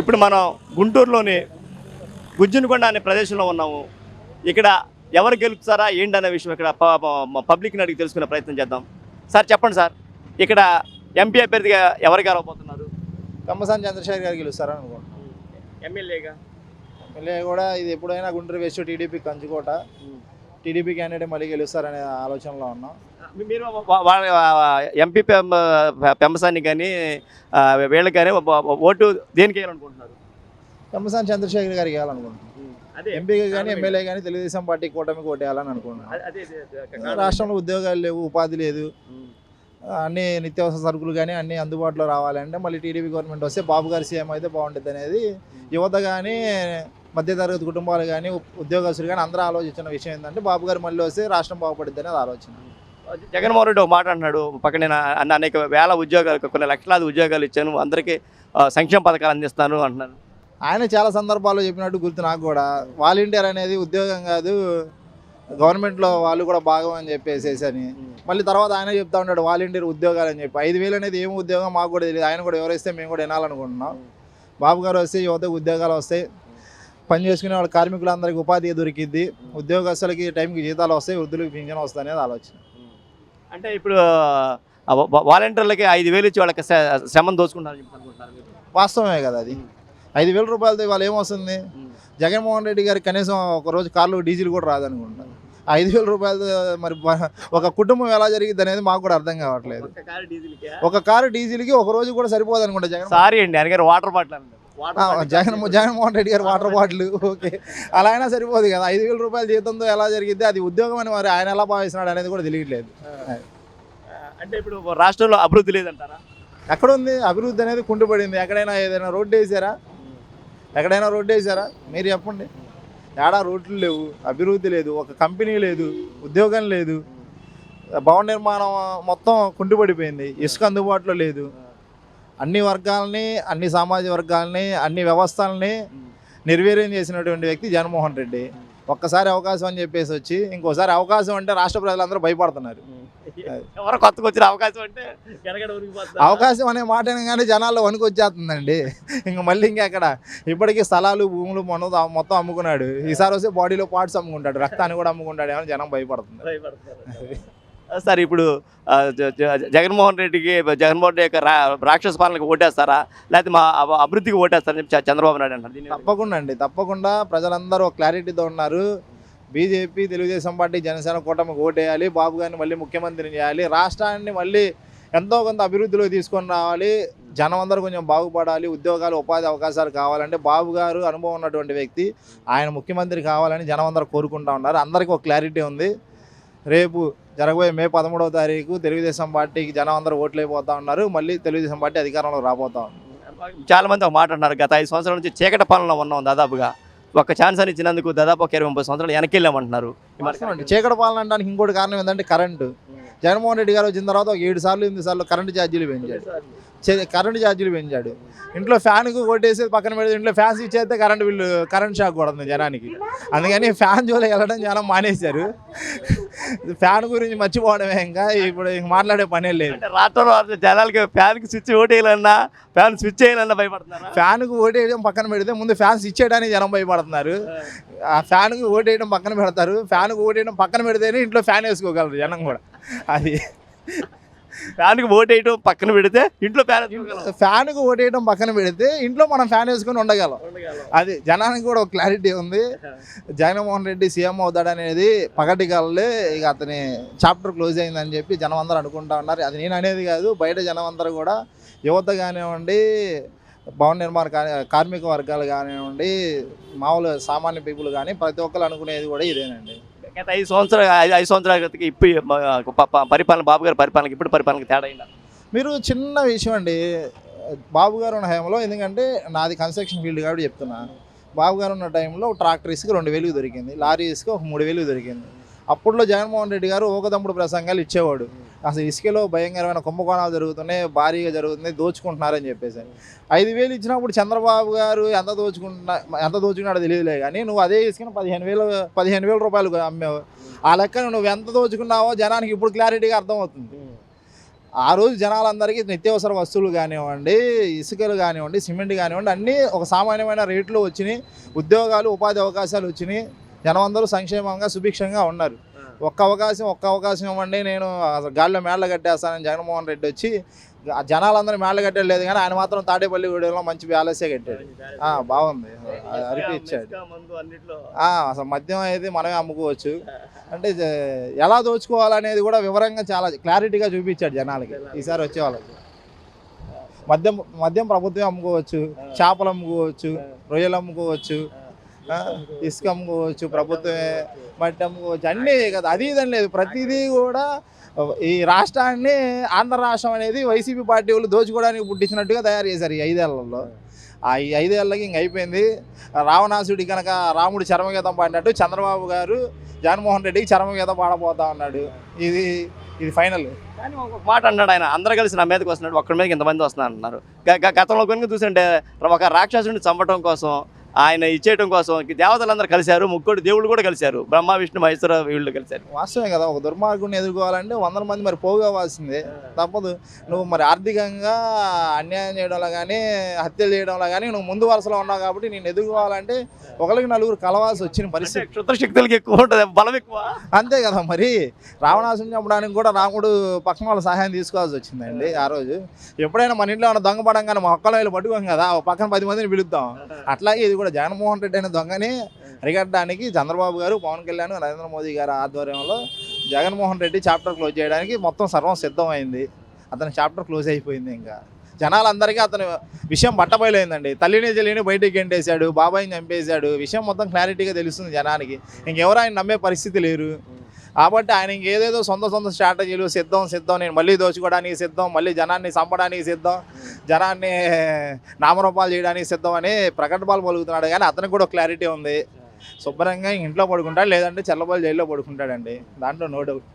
ఇప్పుడు మనం గుంటూరులోని గుజ్జునకొండ అనే ప్రదేశంలో ఉన్నాము. ఇక్కడ ఎవరు గెలుస్తారా ఏంటనే విషయం ఇక్కడ పబ్లిక్ని అడిగి తెలుసుకునే ప్రయత్నం చేద్దాం. సార్ చెప్పండి సార్. ఇక్కడ ఎంపీ అభ్యర్థిగా ఎవరు గెలవబోతున్నారు? కమ్మసాని చంద్రశేఖర్ గారు గెలుస్తారని అనుకుంటున్నాను. ఎమ్మెల్యేగా? ఎమ్మెల్యే కూడా ఇది ఎప్పుడైనా గుంటూరు వెస్ట్ టీడీపీ కంచుకోట. టీడీపీ క్యాండిడేట్ మళ్ళీ గెలుస్తారనే ఆలోచనలో ఉన్నాం. మీరు వాళ్ళ ఎంపీ పెంబ పెంబసాన్ని కానీ వీళ్ళకి కానీ ఓటు దేనికి వేయాలనుకుంటున్నారు? కమ్మసాని చంద్రశేఖర్ గారికి వేయాలనుకుంటున్నాం. అదే. ఎంపీగా కానీ ఎమ్మెల్యే కానీ తెలుగుదేశం పార్టీ కూటమికి ఓటేయాలని అనుకుంటున్నాం. అదే రాష్ట్రంలో ఉద్యోగాలు లేవు ఉపాధి లేదు. అన్ని నిత్యావసర సరుకులు కానీ అన్ని అందుబాటులో రావాలంటే మళ్ళీ టీడీపీ గవర్నమెంట్ వస్తే బాబు గారి సీఎం అయితే బాగుంటుంది అనేది యువత కానీ మధ్యతరగతి కుటుంబాలు కానీ ఉద్యోగస్తులు కానీ అందరూ ఆలోచించిన విషయం ఏంటంటే బాబు గారు మళ్ళీ వస్తే రాష్ట్రం బాగుపడుద్ది అనేది ఆలోచన. జగన్మోహన్ రెడ్డి ఒక మాట అన్నాడు. పక్కన నేను అన్న అనేక వేల ఉద్యోగాలు కొన్ని లక్షలాది ఉద్యోగాలు ఇచ్చాను. అందరికీ సంక్షేమ పథకాలు అందిస్తాను అంటున్నాను. ఆయన చాలా సందర్భాల్లో చెప్పినట్టు గుర్తు నాకు కూడా. వాలంటీర్ అనేది ఉద్యోగం కాదు గవర్నమెంట్లో వాళ్ళు కూడా భాగం అని చెప్పేసేసి అని. మళ్ళీ తర్వాత ఆయన చెప్తా ఉన్నాడు వాలంటీర్ ఉద్యోగాలు అని చెప్పి. ఐదు వేలు అనేది ఏం ఉద్యోగం మాకు కూడా తెలియదు. ఆయన కూడా ఎవరైతే మేము కూడా వినాలనుకుంటున్నాం. బాబు గారు వస్తే యువతకు ఉద్యోగాలు వస్తాయి. పని చేసుకునే వాళ్ళ కార్మికులందరికీ ఉపాధి దొరికిద్ది. ఉద్యోగస్తులకి టైంకి జీతాలు వస్తాయి వృద్ధులకు పింఛన్ వస్తాయి అనేది ఆలోచన. అంటే ఇప్పుడు వాలంటీర్లకి ఐదు వేలు ఇచ్చి వాళ్ళకి శ్ర- శ్రమను దోచుకుంటారని అనుకుంటున్నారు వాస్తవమే కదా అది. ఐదు వేల రూపాయలతో ఇవాళ ఏమొస్తుంది జగన్మోహన్ రెడ్డి గారికి కనీసం ఒక రోజు కార్లో డీజిల్ కూడా రాదనుకుంటా ఐదు వేల రూపాయలతో మరి ఒక కుటుంబం ఎలా జరిగింది అనేది మాకు కూడా అర్థం కావట్లేదు? ఒక కారు డీజిల్కి? ఒక రోజు కూడా సరిపోదు అనుకుంటా జగన్ సారీ అండి గారు water bottle bottle Jagan Jaganmohan Reddy గారు వాటర్ బాటిల్ ఓకే. అలా అయినా సరిపోదు కదా. ఐదు వేల రూపాయల జీతంతో ఎలా జరిగింది అది ఉద్యోగం అని మరి ఆయన ఎలా భావిస్తున్నాడు అనేది కూడా తెలియట్లేదు. అంటే ఇప్పుడు రాష్ట్రంలో అభివృద్ధి లేదంటారా? ఎక్కడ ఉంది అభివృద్ధి అనేది కుంటుపడింది. ఎక్కడైనా ఏదైనా రోడ్డు వేసారా? ఎక్కడైనా రోడ్డు వేసారా? మీరు చెప్పండి. ఏడా రోడ్లు లేవు అభివృద్ధి లేదు ఒక కంపెనీ లేదు ఉద్యోగం లేదు. భవన నిర్మాణం మొత్తం కుంటుపడిపోయింది. ఇసుక అందుబాటులో లేదు. అన్ని వర్గాలని అన్ని సామాజిక వర్గాలని అన్ని వ్యవస్థలని నిర్వీర్యం చేసినటువంటి వ్యక్తి జగన్మోహన్ రెడ్డి. ఒక్కసారి అవకాశం అని చెప్పేసి వచ్చి ఇంకోసారి అవకాశం అంటే రాష్ట్ర ప్రజలందరూ భయపడుతున్నారు. ఎవరో వచ్చిన అవకాశం అంటే. అవకాశం అనే మాట అనగానే జనాల్లో వణుకు వచ్చేస్తుందండి ఇంక మళ్ళీ ఇంకా అక్కడ ఇప్పటికీ స్థలాలు భూములు మొన్న మొత్తం అమ్ముకున్నాడు. ఈసారి వస్తే బాడీలో పార్ట్స్ అమ్ముకుంటాడు రక్తాన్ని కూడా అమ్ముకుంటాడు ఏమని జనం భయపడుతుంది. సార్ ఇప్పుడు జ- జగన్మోహన్ రెడ్డికి జగన్మోహన్ రెడ్డి యొక్క రా- రాక్షస పాలనకి ఓటేస్తారా? లేకపోతే మా అభివృద్ధికి ఓటేస్తారని చెప్పి చంద్రబాబు నాయుడు అంటారు తప్పకుండా అండి తప్పకుండా ప్రజలందరూ ఒక క్లారిటీతో ఉన్నారు. బీజేపీ తెలుగుదేశం పార్టీ జనసేన కూటమికి ఓటేయాలి బాబు గారిని మళ్ళీ ముఖ్యమంత్రిని చేయాలి రాష్ట్రాన్ని మళ్ళీ ఎంతో కొంత అభివృద్ధిలో తీసుకొని రావాలి జనం అందరూ కొంచెం బాగుపడాలి ఉద్యోగాలు ఉపాధి అవకాశాలు కావాలంటే బాబు గారు అనుభవం ఉన్నటువంటి వ్యక్తి ఆయన ముఖ్యమంత్రి కావాలని జనం అందరూ కోరుకుంటా ఉన్నారు. అందరికీ ఒక క్లారిటీ ఉంది. రేపు జరగబోయే మే పదమూడవ తారీఖు తెలుగుదేశం పార్టీకి జనం అందరూ ఓట్లైపోతా ఉన్నారు. మళ్ళీ తెలుగుదేశం పార్టీ అధికారంలో రాబోతా ఉంది. చాలా మంది ఒక మాట అంటున్నారు గత ఐదు సంవత్సరాల నుంచి చీకటి పాలనలో ఉన్నాం దాదాపుగా. ఒక ఛాన్స్ అని ఇచ్చినందుకు దాదాపు ఒక ఇరవై ముప్పై సంవత్సరాలు వెనక్కి వెళ్ళామంటున్నారు. చీకటి పాలన అనడానికి ఇంకోటి కారణం ఏంటంటే కరెంటు. జగన్మోహన్ రెడ్డి గారు వచ్చిన తర్వాత ఒక ఏడు సార్లు ఎనిమిది సార్లు కరెంటు ఛార్జీలు పెంచాడు. కరెంటు ఛార్జీలు పెంచాడు. ఇంట్లో ఫ్యాన్కు కొట్టేసి పక్కన పెడితే ఇంట్లో ఫ్యాన్స్ ఇచ్చేస్తే కరెంటు బిల్లు కరెంట్ షాక్ కొడుతుంది జనానికి. అందుకని ఫ్యాన్ జోలి వెళ్ళడం జనం మానేశారు. ఫ్యాన్ గురించి మర్చిపోవడమే ఇంకా. ఇప్పుడు ఇంక మాట్లాడే పనే లేదు. అంటే రాష్ట్రంలో జనాలకి ఫ్యాన్కి స్విచ్ ఓటేయాలన్నా ఫ్యాన్ స్విచ్ చేయాలన్నా భయపడుతున్నారా? ఫ్యాన్కు ఓటేయడం పక్కన పెడితే ముందు ఫ్యాన్స్ ఇచ్చేయడానికి జనం భయపడుతున్నారు. ఆ ఫ్యాన్కి ఓటేయడం పక్కన పెడతారు. ఫ్యాన్కి ఓటేయడం పక్కన పెడితేనే ఇంట్లో ఫ్యాన్ వేసుకోగలరు జనం కూడా. అది ఫ్యాన్కి ఓటేయడం పక్కన పెడితే ఇంట్లో ఫ్యాన్. ఫ్యాన్కి ఓటేయడం పక్కన పెడితే ఇంట్లో మనం ఫ్యాన్ వేసుకొని ఉండగలం. అది జనానికి కూడా ఒక క్లారిటీ ఉంది. జగన్మోహన్ రెడ్డి సీఎం అవుతాడనేది పగటి కళ్ళే ఇక అతని చాప్టర్ క్లోజ్ అయిందని చెప్పి జనం అందరూ అనుకుంటా ఉన్నారు. అది నేను అనేది కాదు బయట జనం అందరూ కూడా యువత కానివ్వండి భవన నిర్మాణ కార్మిక వర్గాలు కానివ్వండి మామూలు సామాన్య పీపుల్ కానీ ప్రతి ఒక్కరు అనుకునేది కూడా ఇదేనండి. గత ఐదు సంవత్సరాలు ఐదు ఐదు సంవత్సరాల క్రితం ఇప్పుడు పరిపాలన బాబు గారు పరిపాలనకి ఇప్పుడు పరిపాలనకి తేడా అయిందా మీరు చిన్న విషయం అండి. బాబు గారు ఉన్న హయాంలో ఎందుకంటే నాది కన్స్ట్రక్షన్ ఫీల్డ్ కాబట్టి చెప్తున్నా. బాబు గారు ఉన్న టైంలో ట్రాక్టర్స్కి ట్రాక్టర్ ఇసుక రెండు వేలకు దొరికింది. లారీ ఇసుక ఒక మూడు వేలకు దొరికింది. అప్పట్లో జగన్మోహన్ రెడ్డి గారు ఓకదమ్ముడు ప్రసంగాలు ఇచ్చేవాడు. అసలు ఇసుకలో భయంకరమైన కుంభకోణాలు జరుగుతున్నాయి భారీగా జరుగుతున్నాయి దోచుకుంటున్నారని చెప్పేసి. ఐదు వేలు ఇచ్చినప్పుడు చంద్రబాబు గారు ఎంత దోచుకుంటున్నా ఎంత దోచుకున్నాడో తెలియదులే కానీ నువ్వు అదే ఇసుకను పదిహేను వేలు పదిహేను వేల రూపాయలు అమ్మావు. ఆ లెక్క నువ్వు ఎంత దోచుకున్నావో జనానికి ఇప్పుడు క్లారిటీగా అర్థమవుతుంది. ఆ రోజు జనాలందరికీ నిత్యావసర వస్తువులు కానివ్వండి ఇసుకలు కానివ్వండి సిమెంట్ కానివ్వండి అన్నీ ఒక సామాన్యమైన రేట్లు వచ్చినాయి. ఉద్యోగాలు ఉపాధి అవకాశాలు వచ్చినాయి. జనం అందరూ సంక్షేమంగా సుభిక్షంగా ఉన్నారు. ఒక్క అవకాశం ఒక్క అవకాశం ఇవ్వండి నేను అసలు గాల్లో మేళ్ళ కట్టేస్తానని జగన్మోహన్ రెడ్డి వచ్చి జనాలందరూ మేళ్ళ కట్టలేదు కానీ ఆయన మాత్రం తాడేపల్లి గూడెంలో మంచి బ్యాలెన్సే కట్టాడు. బాగుంది. అరిపి ఇచ్చాడు. ఆ, అసలు మద్యం అయితే మనమే అమ్ముకోవచ్చు. అంటే ఎలా దోచుకోవాలనేది కూడా వివరంగా చాలా క్లారిటీగా చూపించాడు జనాలకి. ఈసారి వచ్చే వాళ్ళకి. మద్యం మద్యం ప్రభుత్వం అమ్ముకోవచ్చు చేపలు అమ్ముకోవచ్చు రొయ్యలు అమ్ముకోవచ్చు ఇసుక కావచ్చు ప్రభుత్వమే మట్టం కావచ్చు అన్నీ కదా అది ఇదని లేదు. ప్రతిదీ కూడా ఈ రాష్ట్రాన్ని ఆంధ్ర రాష్ట్రం అనేది వైసీపీ పార్టీ వాళ్ళు దోచుకోవడానికి పుట్టించినట్టుగా తయారు చేశారు ఈ ఐదేళ్ళలో. ఆ ఈ ఐదేళ్ళకి ఇంక అయిపోయింది. రావణాసుడి కనుక రాముడు చరమగీతం పాడినట్టు చంద్రబాబు గారు జగన్మోహన్ రెడ్డికి చరమగీతం పాడబోతా ఉన్నాడు. ఇది ఇది ఫైనల్. కానీ ఒక మాట అన్నాడు ఆయన అందరూ కలిసి నా మీదకి వస్తున్నాడు ఒక్కడి మీదకి ఇంతమంది వస్తున్నారు అన్నారు గతంలో కనుక చూస్తుంటే ఒక రాక్షసుడిని చంపడం కోసం ఆయన ఇచ్చేయడం కోసం దేవతలందరూ కలిశారు ముగ్గురు దేవుళ్ళు కూడా కలిశారు. బ్రహ్మ విష్ణు మహేశ్వర వీళ్ళు కలిశారు. వాస్తవమే కదా ఒక దుర్మార్గుడిని ఎదుర్కోవాలంటే వందల మంది మరి పోగవ్వాల్సిందే తప్పదు. నువ్వు మరి ఆర్థికంగా అన్యాయం చేయడంలో కానీ హత్యలు చేయడంలో కానీ నువ్వు ముందు వరుసలో ఉన్నావు కాబట్టి నేను ఎదుర్కోవాలంటే ఒకరికి నలుగురు కలవాల్సి వచ్చిన పరిస్థితి. క్షుద్ర శక్తులకి ఎక్కువ ఉంటుంది బలం ఎక్కువ. అంతే కదా మరి. రావణాసుని చంపడానికి కూడా రాముడు పక్కన వాళ్ళ సహాయం తీసుకోవాల్సి వచ్చిందండి ఆ. రోజు. ఎప్పుడైనా మన ఇంట్లో ఏమైనా దొంగ పడంగానే మా ఒక్కలో వెళ్ళి పట్టుకోం కదా పక్కన పది మందిని పిలుద్దాం. అట్లాగే ఇది కూడా జగన్మోహన్ రెడ్డి అనే దొంగని అరికట్టడానికి చంద్రబాబు గారు పవన్ కళ్యాణ్ నరేంద్ర మోదీ గారి ఆధ్వర్యంలో జగన్మోహన్ రెడ్డి చాప్టర్ క్లోజ్ చేయడానికి మొత్తం సర్వం సిద్ధమైంది. అతని చాప్టర్ క్లోజ్ అయిపోయింది ఇంకా. జనాలందరికీ అతని విషయం బట్టబయలైందండి. తల్లిని చెల్లిని బయటికి గెంటేశాడు బాబాయిని చంపేశాడు. విషయం మొత్తం క్లారిటీగా తెలుస్తుంది జనానికి. ఇంకెవరు ఆయన నమ్మే పరిస్థితి లేరు. కాబట్టి ఆయన ఇంకేదేదో సొంత సొంత స్ట్రాటజీలు సిద్ధం సిద్ధం నేను మళ్ళీ దోచుకోవడానికి సిద్ధం మళ్ళీ జనాన్ని చంపడానికి సిద్ధం జనాన్ని నామరూపాలు చేయడానికి సిద్ధమని అని ప్రకటనలు పలుకుతున్నాడు కానీ అతనికి కూడా క్లారిటీ ఉంది. శుభ్రంగా ఇంట్లో పడుకుంటాడు? లేదంటే చెల్లబోలు జైల్లో పడుకుంటాడండి. దాంట్లో నో డౌట్